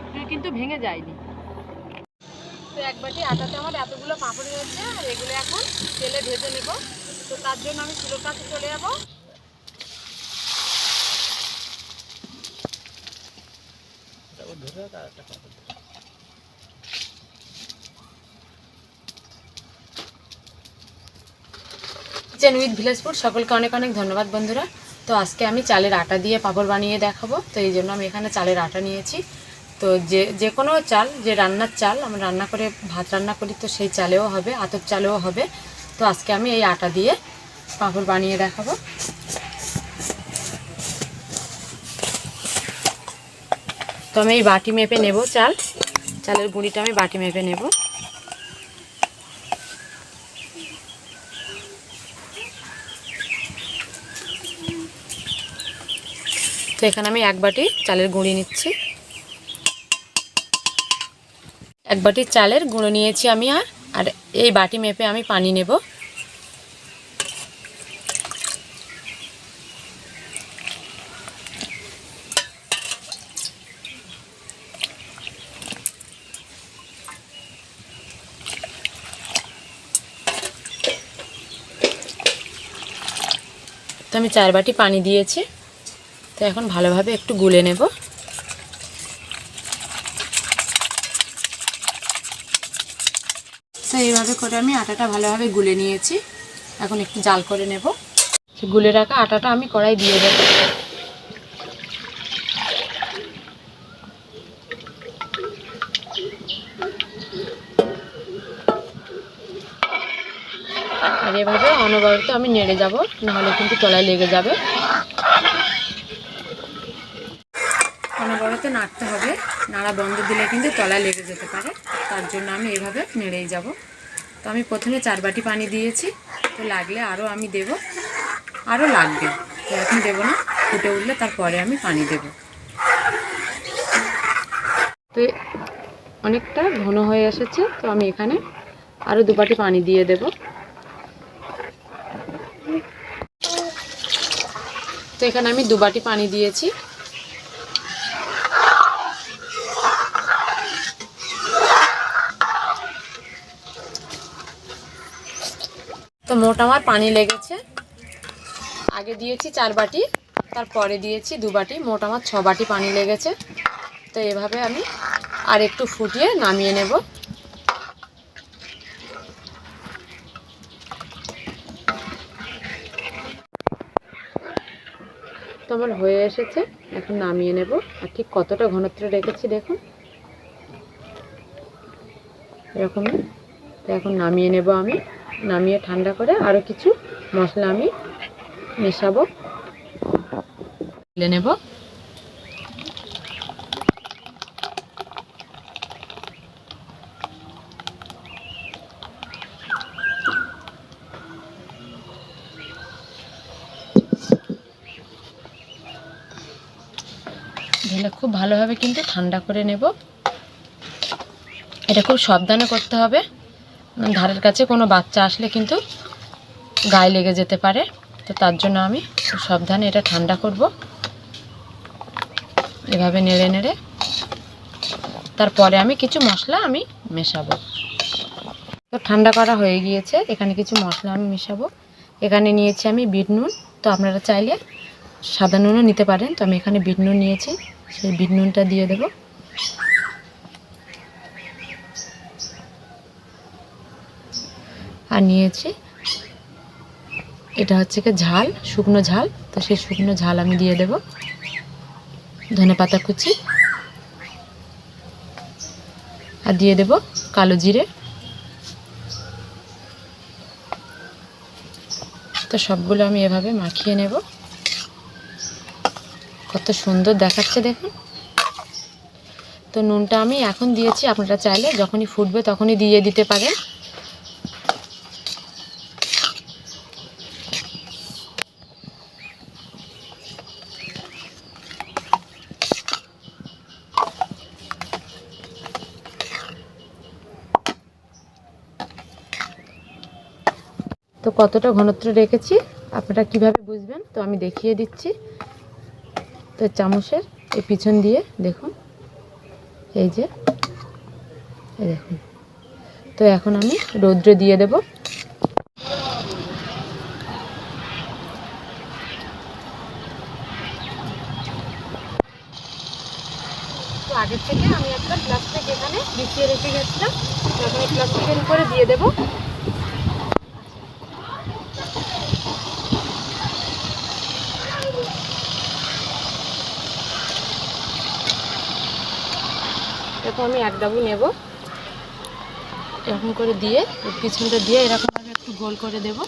একটু কিন্তু ভেঙে যায়নি। তো এক বাটি আটাতে আমার এতগুলো পাঁপড় হয়েছে আর এগুলো এখন তেলে ভেজে নেব। তো তার জন্য আমি চুলোর কাছে চলে যাব। কিচেন উইথ ভিলেজপুর সকলকে অনেক অনেক ধন্যবাদ বন্ধুরা। তো আজকে আমি চালের আটা দিয়ে পাঁপড় বানিয়ে দেখাবো। তো এই জন্য আমি এখানে চালের আটা নিয়েছি। তো যে যে কোনো চাল, যে রান্নার চাল আমরা রান্না করে, ভাত রান্না করি, তো সেই চালেও হবে, আতপ চালেও হবে। তো আজকে আমি এই আটা দিয়ে পাঁপড় বানিয়ে দেখাবো। তো আমি এই বাটি মেপে নেব চাল। চালের গুঁড়িটা আমি বাটি মেপে নেব। তো এখানে আমি এক বাটি চালের গুঁড়ি নিচ্ছি। এক বাটি চালের গুঁড়ো নিয়েছি আমি আর আর এই বাটি মেপে আমি পানি নেব। তো আমি চার বাটি পানি দিয়েছি, তো এখন ভালোভাবে একটু গুলে নেব তো এইভাবে করে আমি আটাটা ভালোভাবে গুলে নিয়েছি। এখন একটু জাল করে নেব। গুলে রাখা আটাটা আমি কড়াই দিয়ে দেব। আর এভাবে অনবরত আমি নেড়ে যাব, নাহলে কিন্তু তলায় লেগে যাবে। অনবরত নাড়তে হবে। নাড়া বন্ধ দিলে কিন্তু তলায় লেগে যেতে পারে। তার জন্য আমি এভাবে নেড়েই যাব। তো আমি প্রথমে চার বাটি পানি দিয়েছি। তো লাগলে আরও আমি দেব। আরও লাগবে। তো এখন দেবো না, ফুটে উঠলে তারপরে আমি পানি দেব। তো অনেকটা ঘন হয়ে এসেছে, তো আমি এখানে আরও দু বাটি পানি দিয়ে দেব। তো এখানে আমি দু বাটি পানি দিয়েছি। মোট আমার পানি লেগেছে। আগে দিয়েছি চার বাটি, তারপরে দিয়েছি দু বাটি, মোট আমার ছ বাটি পানি লেগেছে। তো এভাবে আমি আর একটু ফুটিয়ে নামিয়ে নেব। তো আমার হয়ে এসেছে, এখন নামিয়ে নেব। আর ঠিক কতটা ঘনত্ব রেখেছি দেখুন। এরকমই। তো এখন নামিয়ে নেব আমি। নামিয়ে ঠান্ডা করে আরও কিছু মশলা আমি মেশাবো। নেব। খুব ভালোভাবে কিন্তু ঠান্ডা করে নেব। এটা খুব সাবধানে করতে হবে। ধারের কাছে কোনো বাচ্চা আসলে কিন্তু গায়ে লেগে যেতে পারে। তো তার জন্য আমি সাবধানে এটা ঠান্ডা করব। এভাবে নেড়ে নেড়ে। তারপরে আমি কিছু মশলা আমি মেশাবো। তো ঠান্ডা করা হয়ে গিয়েছে। এখানে কিছু মশলা আমি মেশাবো। এখানে নিয়েছি আমি বিট নুন। তো আপনারা চাইলে সাদা নুনও নিতে পারেন। তো আমি এখানে বিট নুন নিয়েছি। সেই বিট নুনটা দিয়ে দেবো। আর নিয়েছি। এটা হচ্ছে কি ঝাল, শুকনো ঝাল। তো সেই শুকনো ঝাল আমি দিয়ে দেব। ধনে পাতা কুচি। আর দিয়ে দেব কালো জিরে। তো সবগুলো আমি এভাবে মাখিয়ে নেব। কত সুন্দর দেখাচ্ছে দেখুন। তো নুনটা আমি এখন দিয়েছি, আপনারা চাইলে যখনই ফুটবে তখনই দিয়ে দিতে পারেন। কতটা ঘনত্ব রেখেছি, আপনারা কীভাবে বুঝবেন? তো আমি দেখিয়ে দিচ্ছি। তো চামচের এই পিছন দিয়ে দেখুন। এই যে দেখুন। তো এখন আমি রৌদ্রে দিয়ে দেব। আগের থেকে আমি একটা প্লাস্টিক এখানে বিছিয়ে রেখে গেছিলাম। এখন প্লাস্টিকের উপরে দিয়ে দেবো। এরকম আমি এক ডাবু নেব। এরকম করে দিয়ে, পিছনটা দিয়ে এরকমভাবে একটু গোল করে দেব।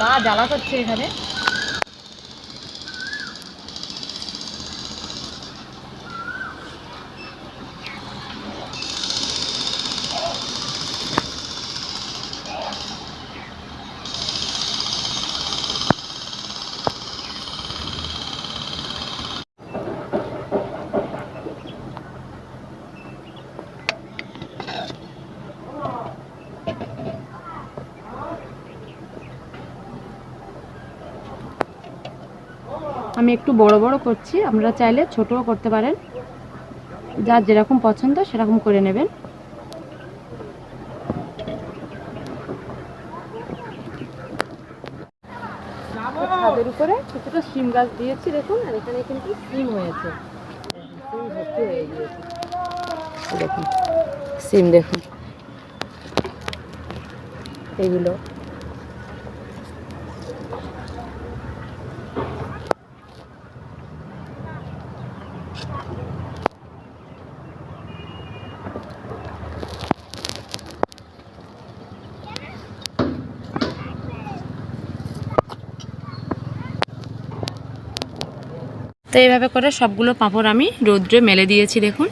গা জ্বালা করছে এখানে। আমি একটু বড় বড় করছি, আপনারা চাইলে ছোটও করতে পারেন। যার যেরকম পছন্দ সেরকম করে নেবেন। ছাদের উপরে কিছুটা সিম গাছ দিয়েছি, দেখুন, আর এখানে কিন্তু সিম হয়েছে। হয়ে দেখুন সিম দেখুন। এইগুলো তো এইভাবে করে সবগুলো পাঁপড় আমি রৌদ্রে মেলে দিয়েছি, দেখুন।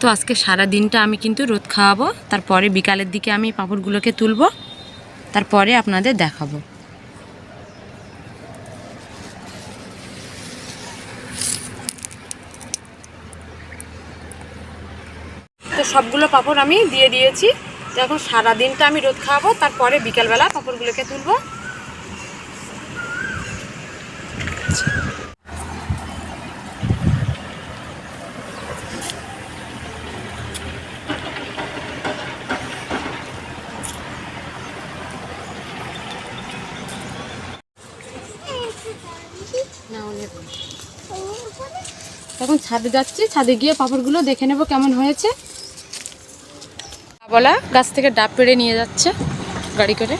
তো আজকে সারা দিনটা আমি কিন্তু রোদ খাওয়াবো, তারপরে বিকালের দিকে আমি পাঁপড়গুলোকে তুলবো, তারপরে আপনাদের দেখাবো। তো সবগুলো পাঁপড় আমি দিয়ে দিয়েছি। তো এখন সারা দিনটা আমি রোদ খাওয়াবো, তারপরে বিকালবেলা পাঁপড়গুলোকে তুলবো। এখন ছাদে যাচ্ছি, ছাদে গিয়ে পাপড়গুলো দেখে নেব কেমন হয়েছে। বলা গাছ থেকে ডাব পেড়ে নিয়ে যাচ্ছে গাড়ি করে।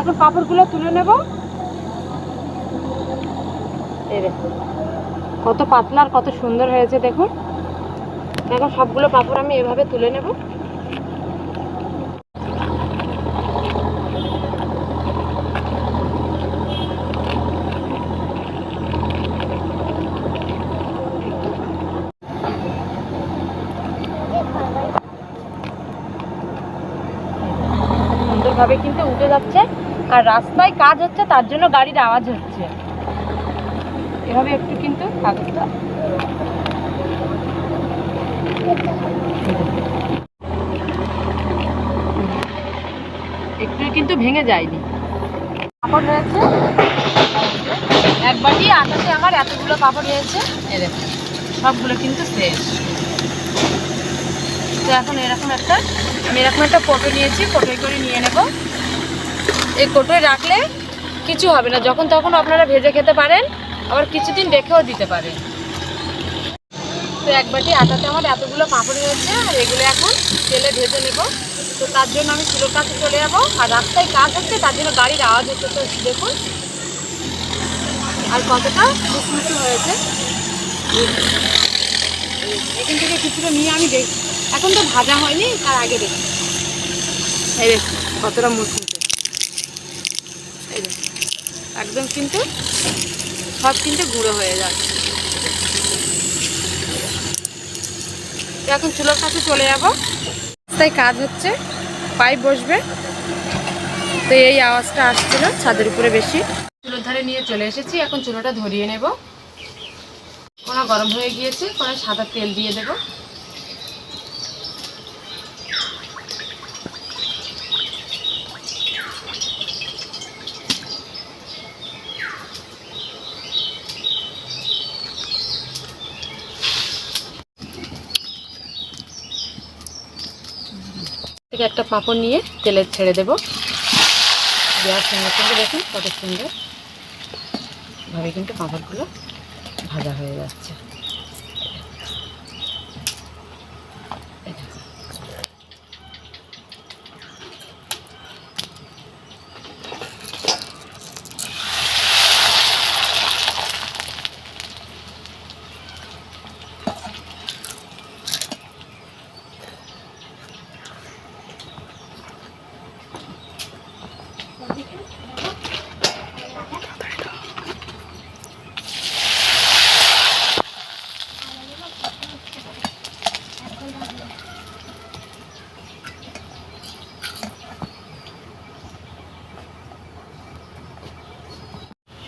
এখন পাপড়গুলো তুলে নেব। কত পাতলা আর কত সুন্দর হয়েছে দেখুন। এখন সবগুলো পাপড় আমি এভাবে তুলে নেব। সুন্দরভাবে কিন্তু উঠে যাচ্ছে আর রাস্তায় কাজ হচ্ছে, তার জন্য গাড়ির আওয়াজ হচ্ছে। এভাবে একটু কিন্তু কাগজটা একটু কিন্তু ভেঙে যায়নি। পাপড় হয়েছে এক বাটি আটাতে আমার এতগুলো পাপড় হয়েছে দেখুন সবগুলো কিন্তু শেষ। তো এখন এরকম একটা, আমি এরকম একটা কোটো নিয়েছি কোটোয় করে নিয়ে নেব। এই কোটোয় রাখলে কিছু হবে না। যখন তখন আপনারা ভেজে খেতে পারেন, আবার কিছুদিন রেখেও দিতে পারেন। তো এক বাটি আটাতে আমার এতগুলো পাঁপড় হয়েছে, আর এগুলো এখন তেলে ভেজে নেব। তো তার জন্য আমি চুলোর কাছে চলে যাব। আর রাস্তায় কাজ হচ্ছে, তার জন্য গাড়ির আওয়াজ হচ্ছে তো দেখুন। আর কতটা মুচমুচে হয়েছে। এখান থেকে কিছুটা নিয়ে আমি দেখ এখন তো ভাজা হয়নি, তার আগে দেখি। এই দেখুন, কতটা মুচমুচে একদম কিন্তু সব কিন্তু গুঁড়ো হয়ে যাচ্ছে। এখন চুলোর কাছে চলে যাব। তাই কাজ হচ্ছে, পাইপ বসবে। তো এই আওয়াজটা আসছিল ছাদের উপরে বেশি। চুলোর ধারে নিয়ে চলে এসেছি, এখন চুলোটা ধরিয়ে নেব। কোনো গরম হয়ে গিয়েছে কোনো সাদা তেল দিয়ে দেব। থেকে একটা পাঁপড় নিয়ে তেলে ছেড়ে দেবো। দেওয়ার সঙ্গে সঙ্গে দেখুন কত সুন্দর। ভাবে কিন্তু পাঁপড়গুলো ভাজা হয়ে যাচ্ছে।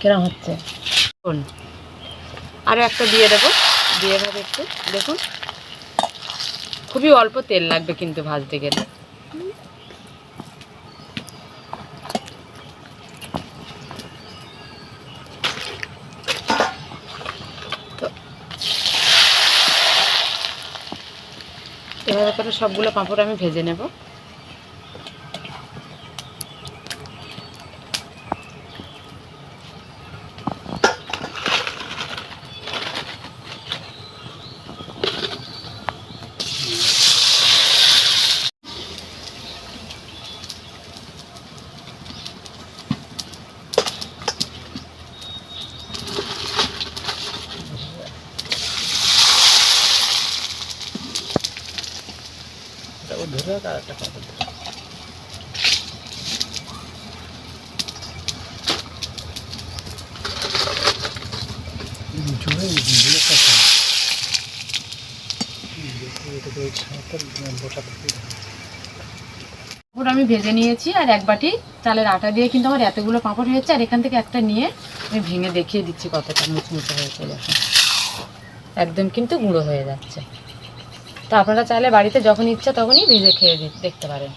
কেরম হচ্ছে। আরও একটা দিয়ে দেবো। দিয়ে ভাবে একটু। দেখুন। খুবই অল্প তেল লাগবে কিন্তু ভাজতে গেলে। এভাবে করে সবগুলো পাঁপড় আমি ভেজে নেব। আমি ভেজে নিয়েছি আর এক বাটি চালের আটা দিয়ে কিন্তু আমার এতগুলো পাঁপড় হয়েছে আর এখান থেকে একটা নিয়ে আমি ভেঙে দেখিয়ে দিচ্ছি কতটা মুচমুচে হয়েছে দেখুন একদম কিন্তু গুঁড়ো হয়ে যাচ্ছে। তো আপনারা চাইলে বাড়িতে যখন ইচ্ছা তখনই ভেজে খেয়ে দেখতে পারেন।